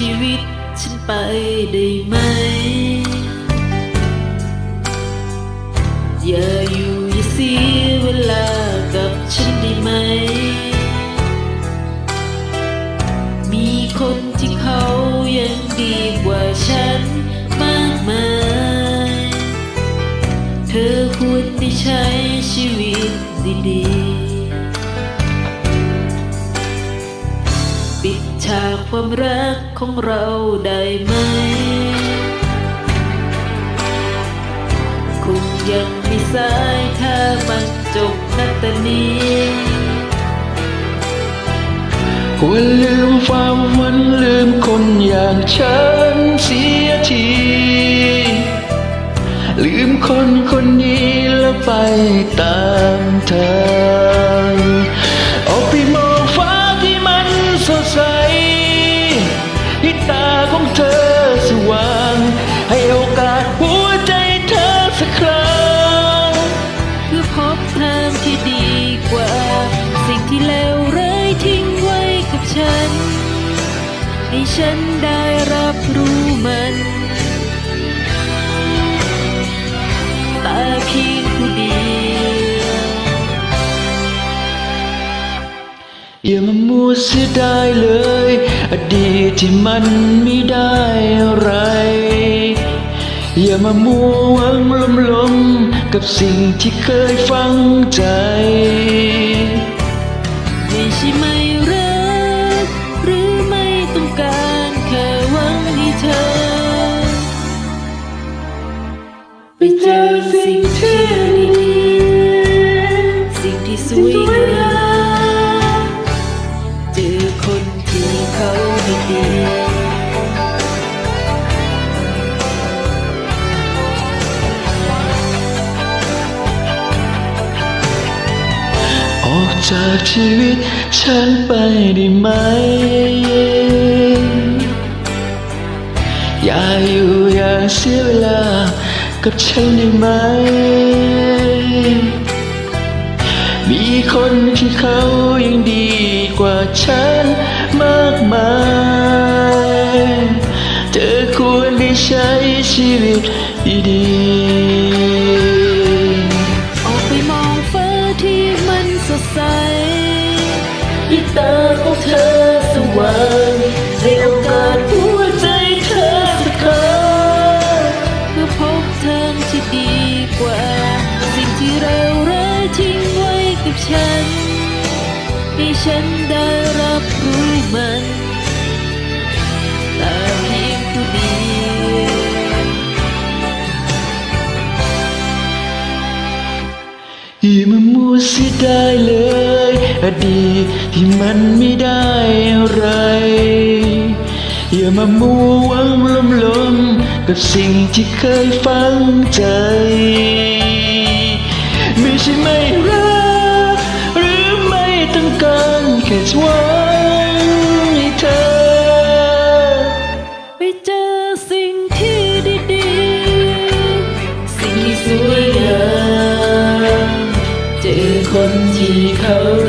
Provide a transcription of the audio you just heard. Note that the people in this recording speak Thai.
ชีวิตฉันไปได้ไหม อย่าอยู่อย่าเสียเวลากับฉันได้ไหม มีคนที่เขายังดีกว่าฉันมากมาย เธอควรได้ใช้ชีวิตดีๆ ปิดฉากความรักของเราได้ไหม คงยังไม่สายถ้ามันจบนัตนี้ควรลืมความฝันลืมคนอย่างฉันเสียที ลืมคนคนนี้แล้วไปตามทางอ ให้ฉันได้รับรู้มัน แต่เพียงผู้เดียวอย่ามามัวเสียดายเลย อดีตที่มันไม่ได้อะไร อย่ามามัวหวังลมลมๆกับสิ่งที่เคยฝังใจ เจอสิ่งที่ดีสิ่งที่สวยงามเจอคนที่เขาดีออกจากชีวิตฉันไปได้ไหม อย่าอยู่อย่างเสียเวลา กับฉันได้ไหม มีคนที่เขายังดีกว่าฉันมากมาย เธอควรได้ใช้ชีวิตดีๆออกไปมองฟ้าที่มันสดใสที่ตาของเธอสว่างให้โอกาส ให้ฉันได้รับรู้มันแต่เพียงผู้เดียวอย่ามามัวเสียดายเลย อดีตที่มันไม่ได้อะไร อย่ามามัววังลมลมๆกับสิ่งที่เคยฝังใจ ไม่ใช่ไม่รัก การแค่หวังให้เธอ ไปเจอสิ่งที่ดีๆ สิ่งที่สวยงามเจอคนที่เขา